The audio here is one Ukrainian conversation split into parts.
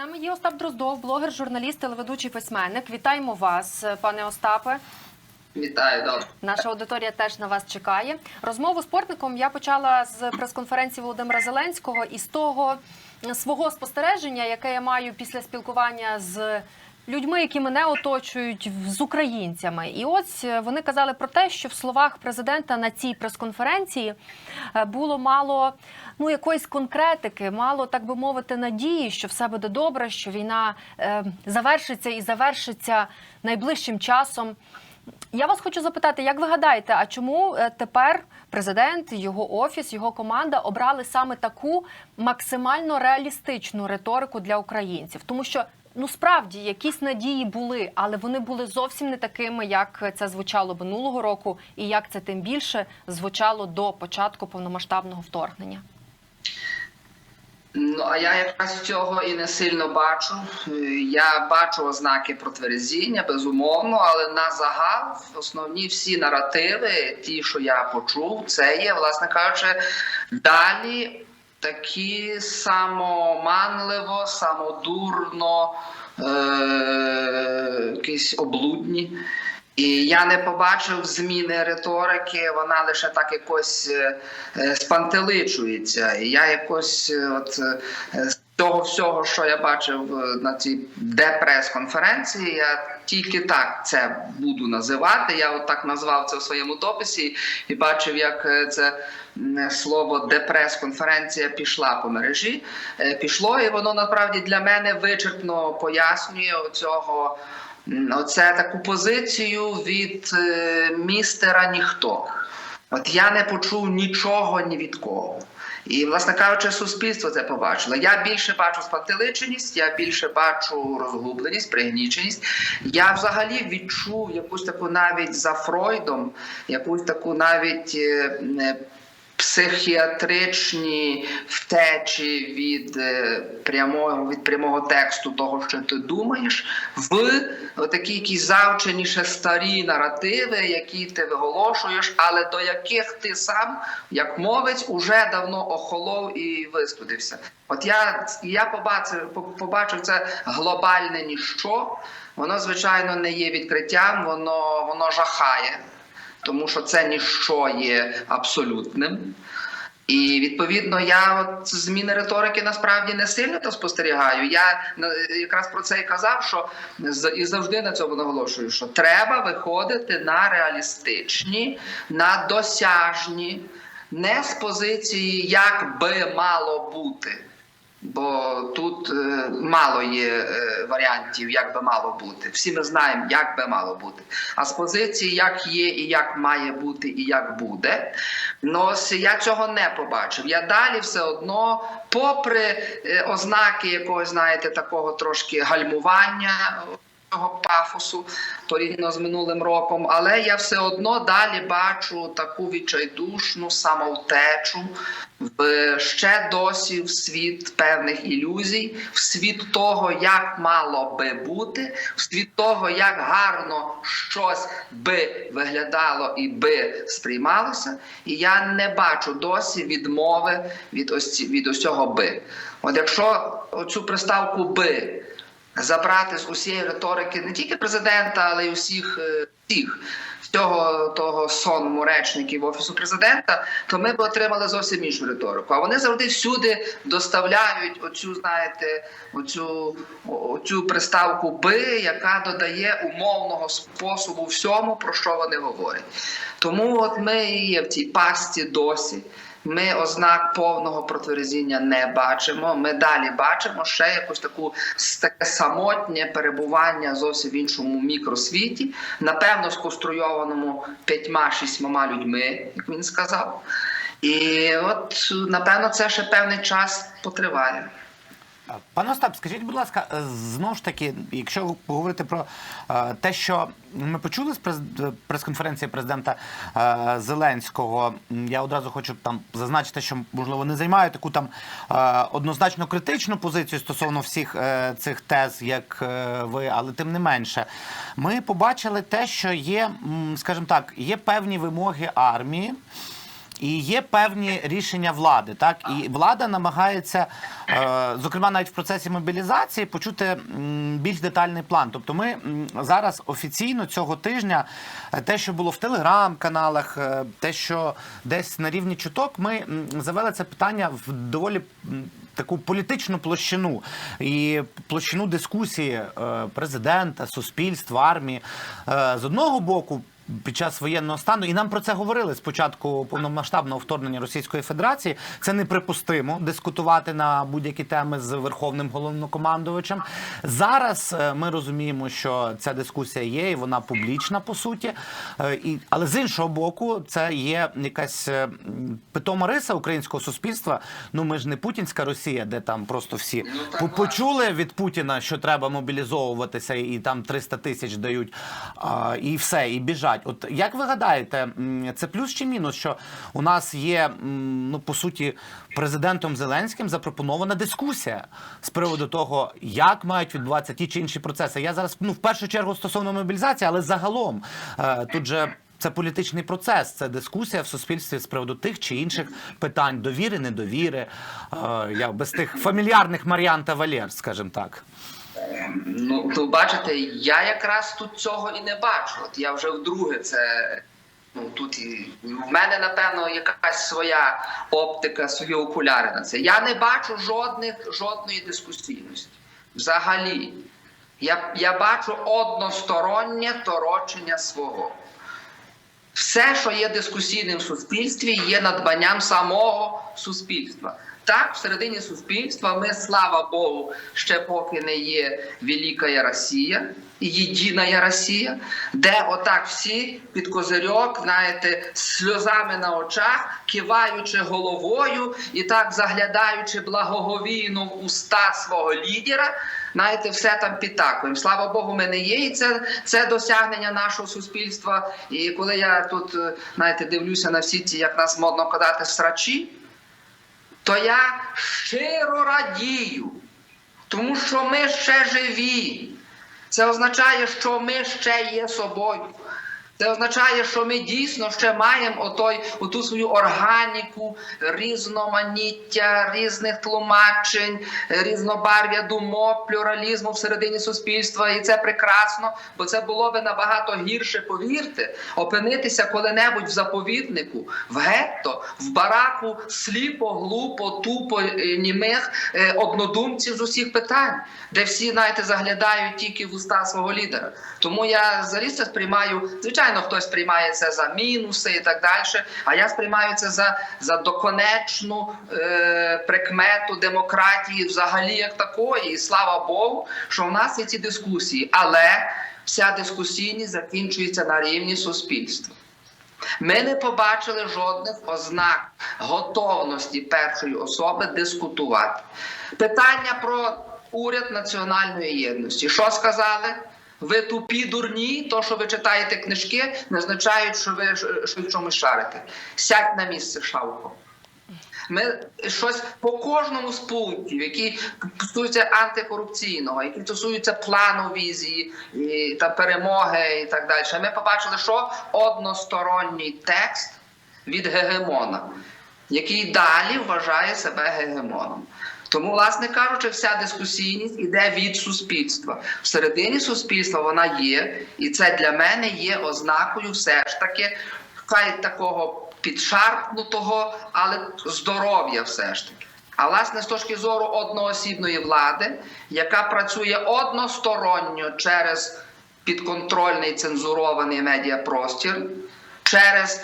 нами є Остап Дроздов, блогер, журналіст, телеведучий письменник. Вітаємо вас, пане Остапе. Вітаю, добре. Наша аудиторія теж на вас чекає. Розмову з портником я почала з прес-конференції Володимира Зеленського і з того свого спостереження, яке я маю після спілкування з людьми, які мене оточують, з українцями. І ось е, вони казали про те, що в словах президента на цій прес-конференції е, було мало ну якоїсь конкретики, мало так би мовити, надії, що все буде добре, що війна е, завершиться і завершиться найближчим часом. Я вас хочу запитати, як ви гадаєте, а чому е, тепер президент, його офіс, його команда обрали саме таку максимально реалістичну риторику для українців? Тому що ну справді якісь надії були, але вони були зовсім не такими, як це звучало минулого року, і як це тим більше звучало до початку повномасштабного вторгнення. Ну а я якраз цього і не сильно бачу. Я бачу ознаки протверезіння, безумовно, але на загал основні всі наративи, ті, що я почув, це є, власне кажучи, далі такі самоманливо, самодурно, е- якісь облудні. І я не побачив зміни риторики, вона лише так якось е, спантеличується. І я якось е, от е, того всього, що я бачив е, на цій депрес-конференції, я тільки так це буду називати. Я от так назвав це у своєму дописі і бачив, як е, це слово депрес-конференція пішла по мережі. Е, Пішло, і воно насправді для мене вичерпно пояснює оцього. Оце таку позицію від містера ніхто. От я не почув нічого ні від кого. І, власне кажучи, суспільство це побачило. Я більше бачу спантеличеність, я більше бачу розгубленість, пригніченість. Я взагалі відчув якусь таку навіть за Фройдом, якусь таку навіть е, е, психіатричні втечі від е, прямого від прямого тексту того, що ти думаєш, в такі якісь завчені ще старі наративи, які ти виголошуєш, але до яких ти сам, як мовець, уже давно охолов і вистудився. От я, я побачив, побачив це глобальне ніщо. Воно, звичайно, не є відкриттям, воно, воно жахає тому що це ніщо є абсолютним. І відповідно я от зміни риторики насправді не сильно то спостерігаю. Я якраз про це і казав, що і завжди на цьому наголошую, що треба виходити на реалістичні, на досяжні, не з позиції як би мало бути. Бо тут е, мало є е, варіантів, як би мало бути. Всі ми знаємо, як би мало бути. А з позиції, як є, і як має бути, і як буде. Ну, ось я цього не побачив. Я далі все одно, попри е, ознаки якогось, знаєте, такого трошки гальмування. Цього пафосу порівняно з минулим роком, але я все одно далі бачу таку відчайдушну самовтечу в ще досі в світ певних ілюзій, в світ того, як мало би бути, в світ того, як гарно щось би виглядало і би сприймалося. І я не бачу досі відмови від ось від ось би. От якщо оцю приставку би забрати з усієї риторики не тільки президента, але й усіх е, всіх всього того сонму речників офісу президента, то ми б отримали зовсім іншу риторику. А вони завжди всюди доставляють оцю, знаєте, оцю, оцю приставку би, яка додає умовного способу всьому, про що вони говорять. Тому от ми і є в цій пастці досі. Ми ознак повного протверзіння не бачимо. Ми далі бачимо ще якусь таку таке самотнє перебування зовсім в іншому мікросвіті, напевно, сконструйованому п'ятьма-шістьма людьми, як він сказав. І от напевно це ще певний час потриває. Пане Остап, скажіть, будь ласка, е, знову ж таки, якщо говорити про е, те, що ми почули з прес-конференції президента е, Зеленського, я одразу хочу там зазначити, що можливо не займаю таку там е, однозначно критичну позицію стосовно всіх е, цих тез, як е, ви, але тим не менше, ми побачили те, що є, скажімо так, є певні вимоги армії. І є певні рішення влади. Так і влада намагається, е, зокрема, навіть в процесі мобілізації, почути більш детальний план. Тобто, ми зараз офіційно цього тижня е, те, що було в телеграм-каналах, е, те, що десь на рівні чуток, ми завели це питання в доволі. Таку політичну площину і площину дискусії президента, суспільства, армії з одного боку. Під час воєнного стану, і нам про це говорили з початку повномасштабного вторгнення Російської Федерації. Це неприпустимо дискутувати на будь-які теми з верховним головнокомандувачем. Зараз е, ми розуміємо, що ця дискусія є, і вона публічна по суті. Е, І, але з іншого боку, це є якась е, питома риса українського суспільства. Ну ми ж не путінська Росія, де там просто всі Ну, почули від Путіна, що треба мобілізовуватися, і там 300 тисяч дають, і все, і біжать. От як ви гадаєте, це плюс чи мінус, що у нас є ну по суті президентом Зеленським запропонована дискусія з приводу того, як мають відбуватися ті чи інші процеси? Я зараз ну в першу чергу стосовно мобілізації, але загалом е, тут же. Це політичний процес, це дискусія в суспільстві з приводу тих чи інших питань, довіри, недовіри. Е, я без тих фамільярних Мар'ян та Валєр, скажімо так. Ну, ну бачите, я якраз тут цього і не бачу. От я вже вдруге це. Ну тут і в мене напевно якась своя оптика, свої окуляри на це. Я не бачу жодних жодної дискусійності. Взагалі, я, я бачу одностороннє торочення свого. Все, що є дискусійним в суспільстві, є надбанням самого суспільства. Так, всередині суспільства ми, слава Богу, ще поки не є Велика Росія, єдина Росія, де отак всі під козирьок, знаєте, з сльозами на очах, киваючи головою і так заглядаючи благоговійно в уста свого лідера, знаєте, все там підтакуємо. Слава Богу, ми не є, і це, це досягнення нашого суспільства. І коли я тут, е, знаєте, дивлюся на всі ці, як нас модно казати, срачі, то я щиро радію, тому що ми ще живі. Це означає, що ми ще є собою. Це означає, що ми дійсно ще маємо отой, оту свою органіку, різноманіття різних тлумачень, різнобарв'я думок, плюралізму всередині суспільства. І це прекрасно, бо це було би набагато гірше, повірте, опинитися коли-небудь в заповіднику, в гетто, в бараку сліпо, глупо, тупо е, німих е, однодумців з усіх питань, де всі, знаєте, заглядають тільки в уста свого лідера. Тому я взагалі це сприймаю. Звичайно, хтось сприймає це за мінуси і так далі. А я сприймаю це за, за доконечну е, прикмету демократії, взагалі як такої. І слава Богу, що в нас є ці дискусії. Але вся дискусійність закінчується на рівні суспільства. Ми не побачили жодних ознак готовності першої особи дискутувати. Питання про уряд національної єдності. Що сказали? Ви тупі дурні, то, що ви читаєте книжки, не означають, що ви що в чомусь шарите. Сядь на місце шавко. Ми щось по кожному з пунктів, які стосуються антикорупційного, які стосуються плану візії і, та перемоги і так далі. Ми побачили, що односторонній текст від гегемона, який далі вважає себе гегемоном. Тому, власне кажучи, вся дискусійність іде від суспільства. Всередині суспільства вона є, і це для мене є ознакою все ж таки хай такого підшарпнутого, але здоров'я все ж таки. А власне, з точки зору одноосібної влади, яка працює односторонньо через підконтрольний цензурований медіапростір, через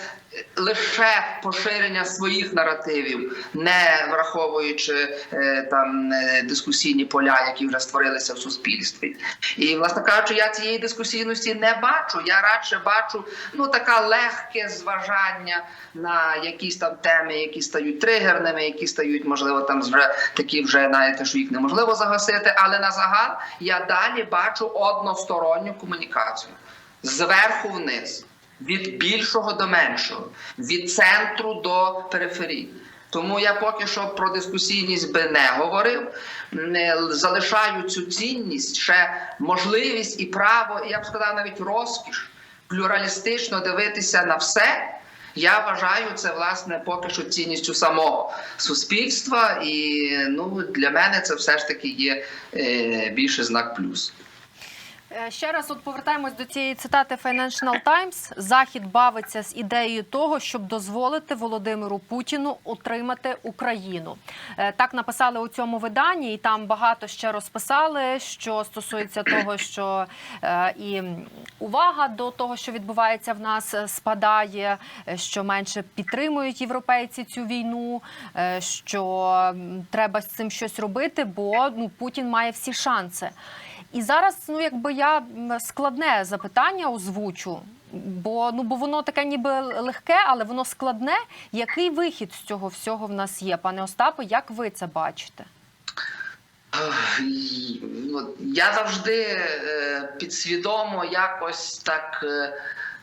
лише поширення своїх наративів, не враховуючи е, там е, дискусійні поля, які вже створилися в суспільстві. І, власне кажучи, я цієї дискусійності не бачу. Я радше бачу ну така легке зважання на якісь там теми, які стають тригерними, які стають, можливо, там вже такі вже знаєте, що їх неможливо загасити. Але на загал я далі бачу односторонню комунікацію зверху вниз від більшого до меншого, від центру до периферії. Тому я поки що про дискусійність би не говорив. Не залишаю цю цінність ще можливість і право, і я б сказав, навіть розкіш плюралістично дивитися на все. Я вважаю це власне поки що цінністю самого суспільства, і ну для мене це все ж таки є е, більше знак плюс. Е, Ще раз от повертаємось до цієї цитати Financial Times. Захід бавиться з ідеєю того, щоб дозволити Володимиру Путіну отримати Україну. Е, Так написали у цьому виданні, і там багато ще розписали, що стосується того, що е, і увага до того, що відбувається в нас, спадає, що менше підтримують європейці цю війну, що треба з цим щось робити, бо ну Путін має всі шанси. І зараз, ну якби я складне запитання озвучу, бо ну бо воно таке ніби легке, але воно складне. Який вихід з цього всього в нас є, пане Остапе? Як ви це бачите? Ну, Я завжди е, підсвідомо якось так е,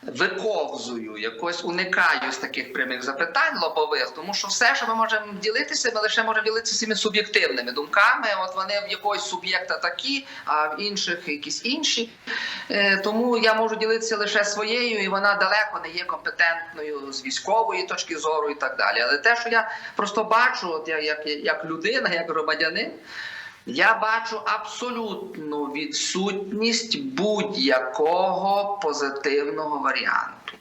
виковзую, якось уникаю з таких прямих запитань лобових, тому що все, що ми можемо ділитися, ми лише можемо ділитися своїми суб'єктивними думками. От вони в якогось суб'єкта такі, а в інших якісь інші. Е, Тому я можу ділитися лише своєю, і вона далеко не є компетентною з військової точки зору і так далі. Але те, що я просто бачу, от я як, як людина, як громадянин. Я бачу абсолютну відсутність будь-якого позитивного варіанту.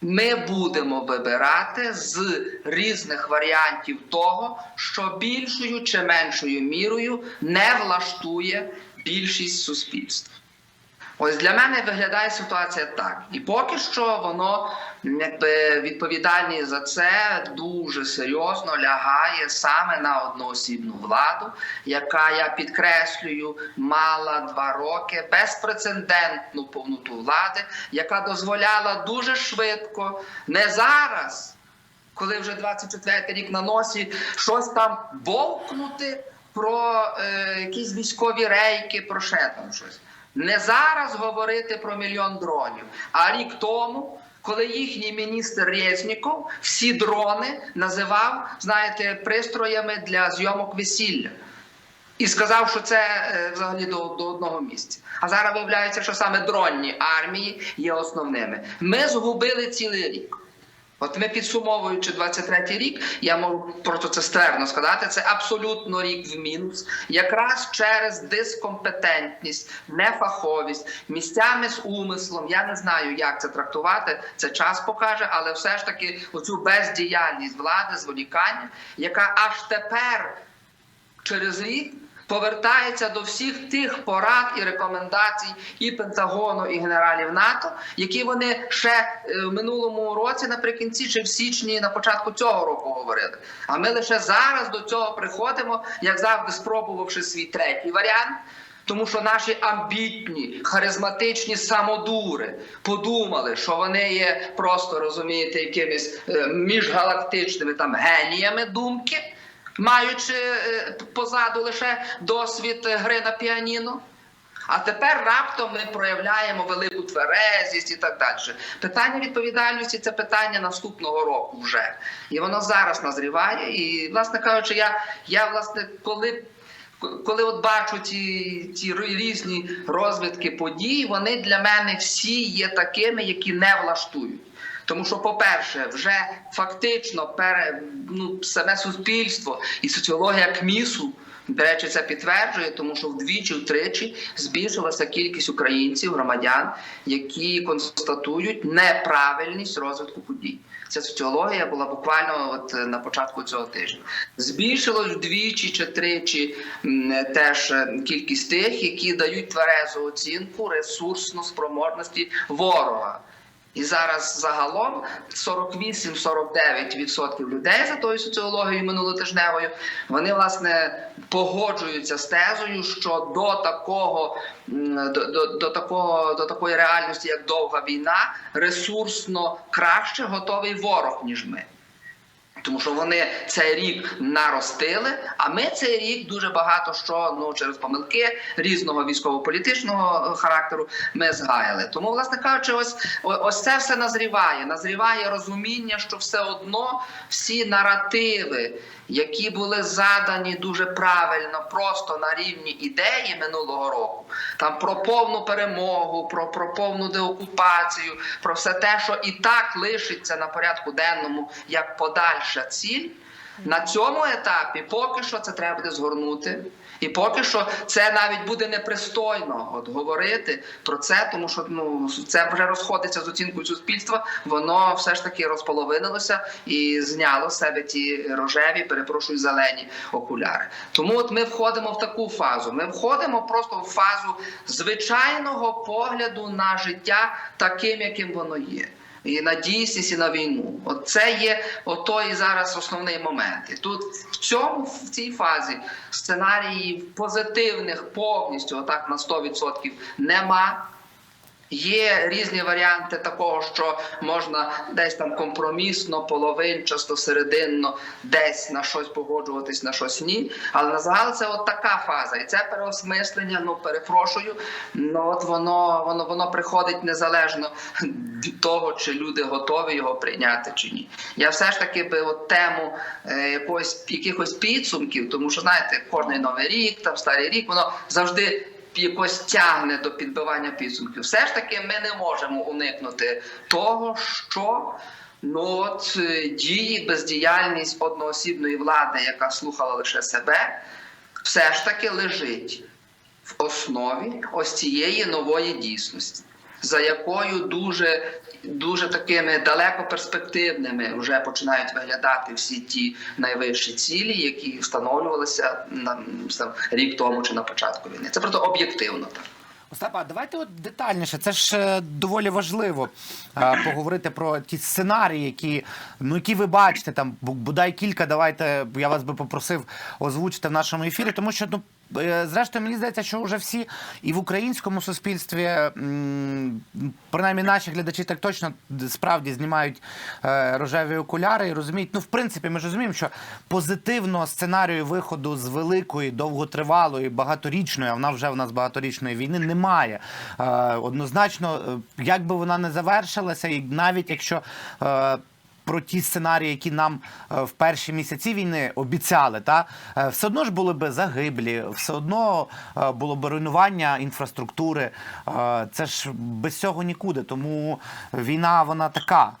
Ми будемо вибирати з різних варіантів того, що більшою чи меншою мірою не влаштує більшість суспільства. Ось для мене виглядає ситуація так. І поки що воно якби відповідальність за це дуже серйозно лягає саме на одноосібну владу, яка я підкреслюю, мала два роки безпрецедентну повноту влади, яка дозволяла дуже швидко, не зараз, коли вже 24 рік на носі, щось там бовкнути про е, якісь військові рейки, про ще там щось. Не зараз говорити про мільйон дронів, а рік тому, коли їхній міністр Резніков всі дрони називав, знаєте, пристроями для зйомок весілля. І сказав, що це е, взагалі до, до одного місця. А зараз виявляється, що саме дронні армії є основними. Ми згубили цілий рік. От ми підсумовуючи 23-й рік, я можу просто це ствердно сказати. Це абсолютно рік в мінус, якраз через дискомпетентність, нефаховість, місцями з умислом. Я не знаю, як це трактувати. Це час покаже, але все ж таки оцю бездіяльність влади, зволікання, яка аж тепер через рік повертається до всіх тих порад і рекомендацій і Пентагону, і генералів НАТО, які вони ще е, в минулому році, наприкінці чи в січні, на початку цього року говорили. А ми лише зараз до цього приходимо, як завжди, спробувавши свій третій варіант. Тому що наші амбітні, харизматичні самодури подумали, що вони є просто розумієте, якимись е, міжгалактичними там геніями думки маючи е, позаду лише досвід е, гри на піаніно. А тепер раптом ми проявляємо велику тверезість і так далі. Питання відповідальності це питання наступного року вже. І воно зараз назріває. І, власне кажучи, я, я власне, коли. Коли от бачу ці, ці різні розвитки подій, вони для мене всі є такими, які не влаштують. Тому що, по-перше, вже фактично пере, ну, саме суспільство і соціологія КМІСу, до речі, це підтверджує, тому що вдвічі, втричі збільшилася кількість українців, громадян, які констатують неправильність розвитку подій. Ця соціологія була буквально от на початку цього тижня. Збільшилось вдвічі чи тричі теж е, кількість тих, які дають тверезу оцінку ресурсну спроможності ворога. І зараз загалом 48-49% людей за тою соціологією минулотижневою, вони власне погоджуються з тезою, що до такого до, до, до такого до такої реальності, як довга війна, ресурсно краще готовий ворог ніж ми. Тому що вони цей рік наростили, а ми цей рік дуже багато що ну через помилки різного військово-політичного характеру ми згаяли. Тому, власне кажучи, ось ось це все назріває. Назріває розуміння, що все одно всі наративи, які були задані дуже правильно, просто на рівні ідеї минулого року, там про повну перемогу, про, про повну деокупацію, про все те, що і так лишиться на порядку денному як подальша ціль. На цьому етапі поки що це треба буде згорнути. І поки що це навіть буде непристойно от говорити про це, тому що ну це вже розходиться з оцінкою суспільства. Воно все ж таки розполовинилося і зняло з себе ті рожеві, перепрошую, зелені окуляри. Тому от ми входимо в таку фазу. Ми входимо просто в фазу звичайного погляду на життя таким, яким воно є. І на дійсність, і на війну. От це є і зараз основний момент. І тут в цьому в цій фазі сценаріїв позитивних повністю, отак на 100% нема. Є різні варіанти такого, що можна десь там компромісно, половинчасто, серединно, десь на щось погоджуватись, на щось ні. Але на загал це от така фаза, і це переосмислення. Ну перепрошую. Ну от воно воно воно приходить незалежно від того, чи люди готові його прийняти чи ні. Я все ж таки би от тему е, якогось якихось підсумків, тому що знаєте, кожний новий рік, там старий рік, воно завжди якось тягне до підбивання підсумків. Все ж таки, ми не можемо уникнути того, що ну от е, дії, бездіяльність одноосібної влади, яка слухала лише себе, все ж таки лежить в основі ось цієї нової дійсності, за якою дуже дуже такими далекоперспективними вже починають виглядати всі ті найвищі цілі, які встановлювалися на рік тому чи на початку війни. Це просто об'єктивно так. Остапа, давайте от детальніше. Це ж е, доволі важливо поговорити про ті сценарії, які ну які ви бачите там бодай кілька. Давайте я вас би попросив озвучити в нашому ефірі, тому що ну. Е, Зрештою, мені здається, що вже всі і в українському суспільстві, принаймні наші глядачі так точно справді знімають е, рожеві окуляри і розуміють. Ну, в принципі, ми ж розуміємо, що позитивного сценарію виходу з великої, довготривалої, багаторічної, а вона вже в нас багаторічної війни немає. Е, однозначно, як би вона не завершилася, і навіть якщо. Про ті сценарії, які нам е, в перші місяці війни обіцяли, та е, все одно ж були би загиблі, все одно е, було б руйнування інфраструктури. Це ж без цього нікуди. Тому війна вона така.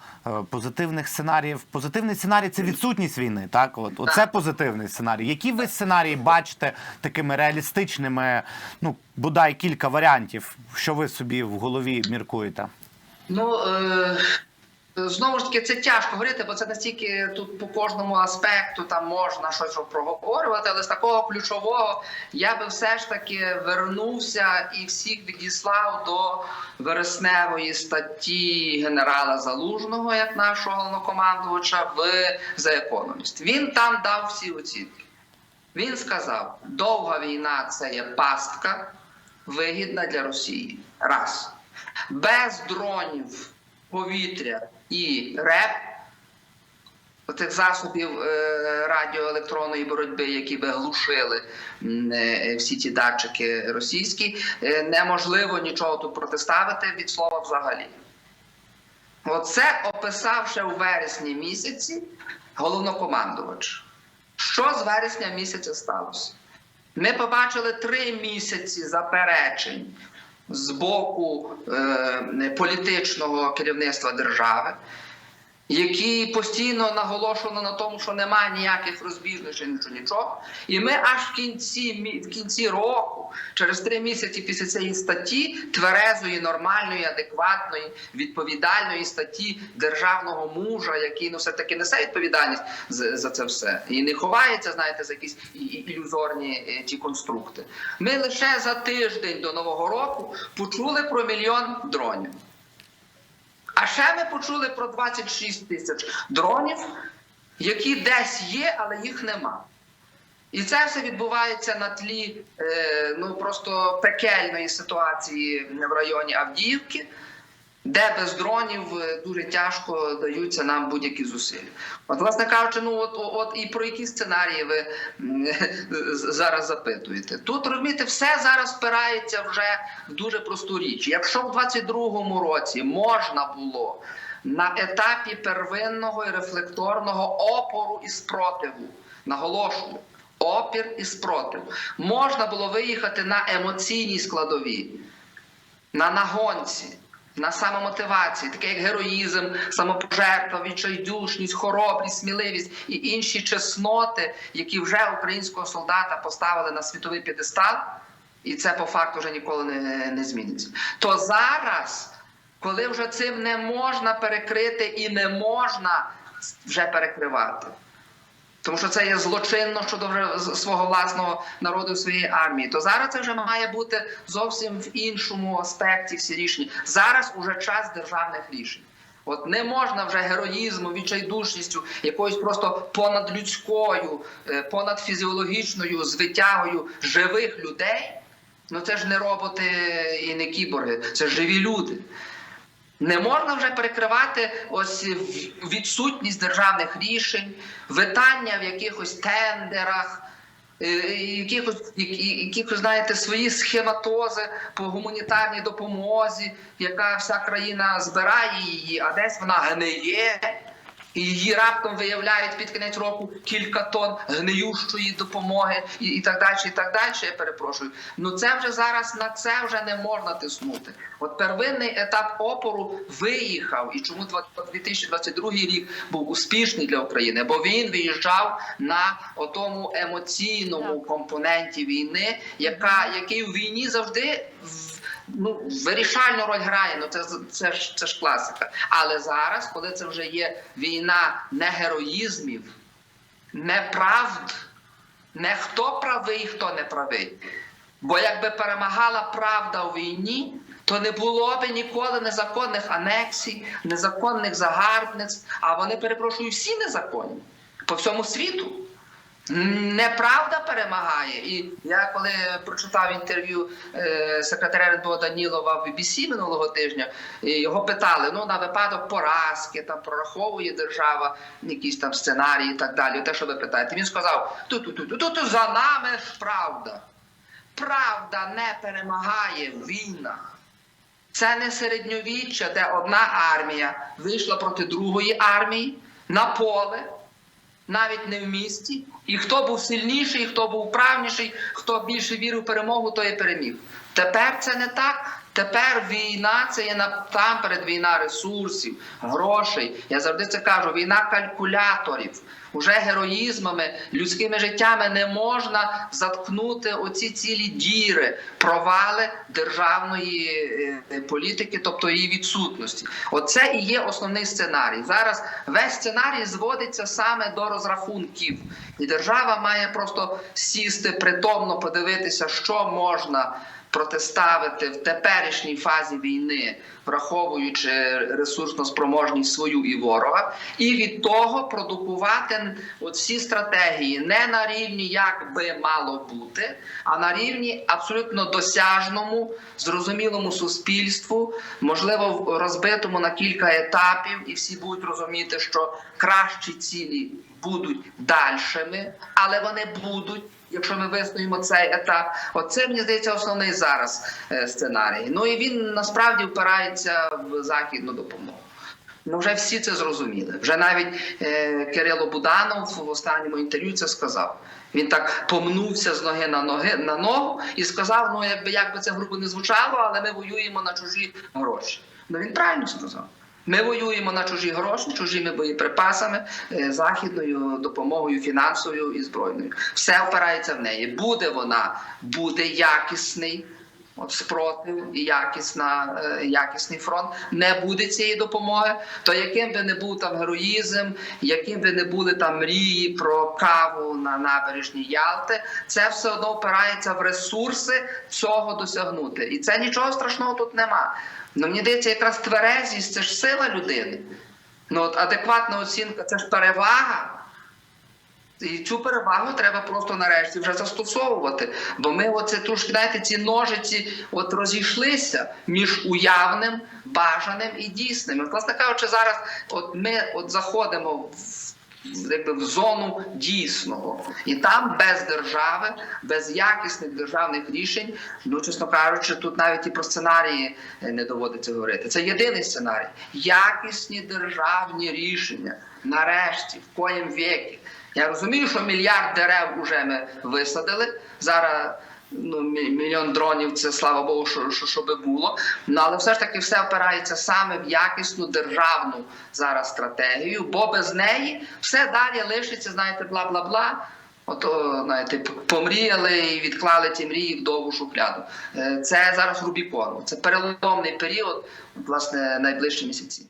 Позитивних сценаріїв. Позитивний сценарій це відсутність війни. Так, от оце позитивний сценарій. Які ви сценарії бачите такими реалістичними? Ну бодай кілька варіантів, що ви собі в голові міркуєте? Ну е, знову ж таки, це тяжко говорити, бо це настільки тут по кожному аспекту там можна щось проговорювати, але з такого ключового я би все ж таки вернувся і всіх відіслав до вересневої статті генерала Залужного, як нашого головнокомандувача, в The Economist. Він там дав всі оцінки. Він сказав: довга війна це є пастка, вигідна для Росії. Раз. Без дронів, повітря і РЕП, тих засобів е, радіоелектронної боротьби, які би глушили е, всі ті датчики російські, е, неможливо нічого тут протиставити від слова взагалі. Оце описав ще у вересні місяці головнокомандувач. Що з вересня місяця сталося? Ми побачили три місяці заперечень з боку е, політичного керівництва держави, які постійно наголошували на тому, що немає ніяких розбіжностей, нічого, нічого. І ми аж в кінці, в кінці року, через три місяці після цієї статті, тверезої, нормальної, адекватної, відповідальної статті державного мужа, який ну все таки несе відповідальність за, за це все, і не ховається, знаєте, за якісь ілюзорні е, ті конструкти. Ми лише за тиждень до нового року почули про мільйон дронів. А ще ми почули про 26 тисяч дронів, які десь є, але їх нема. І це все відбувається на тлі е, ну просто пекельної ситуації в районі Авдіївки, де без дронів е, дуже тяжко даються нам будь-які зусилля. От, власне кажучи, ну от, от і про які сценарії ви зараз запитуєте. Тут розумієте, все зараз спирається вже в дуже просту річ. Якщо в 22-му році можна було на етапі первинного і рефлекторного опору і спротиву Наголошую. Опір і спротив. Можна було виїхати на емоційній складовій, на нагонці, на самомотивації, таке як героїзм, самопожертва, відчайдушність, хоробрість, сміливість і інші чесноти, які вже українського солдата поставили на світовий п'єдестал, і це по факту вже ніколи не, не зміниться. То зараз, коли вже цим не можна перекрити і не можна вже перекривати. Тому що це є злочинно щодо вже свого власного народу, своєї армії. То зараз це вже має бути зовсім в іншому аспекті всі рішення. Зараз уже час державних рішень. От не можна вже героїзмом, відчайдушністю, якоюсь просто понадлюдською, е, понадфізіологічною звитягою живих людей. Ну це ж не роботи і не кіборги, це живі люди. Не можна вже перекривати ось відсутність державних рішень, витання в якихось тендерах, е, якихось, якихось, знаєте, свої схематози по гуманітарній допомозі, яка вся країна збирає її, а десь вона гниє. І її раптом виявляють під кінець року кілька тонн гниющої допомоги і, і так далі, і так далі. Я перепрошую. Ну це вже зараз на це вже не можна тиснути. От первинний етап опору виїхав, і чому 2022 рік був успішний для України? Бо він виїжджав на отому емоційному компоненті війни, яка який у війні завжди в- ну, вирішальну роль грає. Ну це це ж це ж класика. Але зараз, коли це вже є війна не героїзмів, не правд, не хто правий, хто не правий. Бо якби перемагала правда у війні, то не було би ніколи незаконних анексій, незаконних загарбництв, а вони перепрошую всі незаконні по всьому світу. Неправда перемагає. І я коли прочитав інтерв'ю е, секретаря РНБО Данілова в BBC минулого тижня, його питали: ну на випадок поразки, там прораховує держава якісь там сценарії і так далі. Те, що ви питаєте, він сказав: тут за нами ж правда. Правда не перемагає в війнах. Це не середньовіччя, де одна армія вийшла проти другої армії на поле навіть не в місті. І хто був сильніший, хто був правніший, хто більше вірив в перемогу, той і переміг. Тепер це не так. Тепер війна це є насамперед війна ресурсів, грошей. Я завжди це кажу: війна калькуляторів. Уже героїзмами, людськими життями не можна заткнути оці цілі діри, провали державної е, політики, тобто її відсутності. Оце і є основний сценарій. Зараз весь сценарій зводиться саме до розрахунків, і держава має просто сісти притомно, подивитися, що можна протиставити в теперішній фазі війни, враховуючи ресурсну спроможність свою і ворога, і від того продукувати от всі стратегії не на рівні, як би мало бути, а на рівні абсолютно досяжному, зрозумілому суспільству, можливо, розбитому на кілька етапів, і всі будуть розуміти, що кращі цілі будуть дальшими, але вони будуть. Якщо ми вистоїмо цей етап, оце мені здається основний зараз е, сценарій. Ну і він насправді впирається в західну допомогу. Ну вже всі це зрозуміли. Вже навіть е, Кирило Буданов в останньому інтерв'ю це сказав. Він так помнувся з ноги на ноги на ногу і сказав: ну якби як би це грубо не звучало, але ми воюємо на чужі гроші. Ну він правильно сказав. Ми воюємо на чужі гроші, чужими боєприпасами, е, західною допомогою фінансовою і збройною. Все опирається в неї. Буде вона, буде якісний от спротив і якісна, е, якісний фронт. Не буде цієї допомоги. То яким би не був там героїзм, яким би не були там мрії про каву на набережній Ялти, це все одно впирається в ресурси цього досягнути. І це нічого страшного тут нема. Ну мені здається, якраз тверезість це ж сила людини. Ну от адекватна оцінка це ж перевага. І цю перевагу треба просто нарешті вже застосовувати. Бо ми оце трошки, знаєте, ці ножиці от розійшлися між уявним, бажаним і дійсним. І, власне кажучи, зараз от ми от заходимо в. Якби в зону дійсного, і там без держави, без якісних державних рішень, ну чесно кажучи, тут навіть і про сценарії е, не доводиться говорити. Це єдиний сценарій. Якісні державні рішення, нарешті, в коєм віки. Я розумію, що мільярд дерев вже ми висадили. Зараз ну, мільйон дронів це слава Богу, що, що, щоби було. Ну, але все ж таки все опирається саме в якісну державну зараз стратегію, бо без неї все далі лишиться, знаєте, бла бла бла. Ото, знаєте, помріяли і відклали ті мрії в довгу шухляду. Е, Це зараз Рубікон. Це переломний період, власне, найближчі місяці.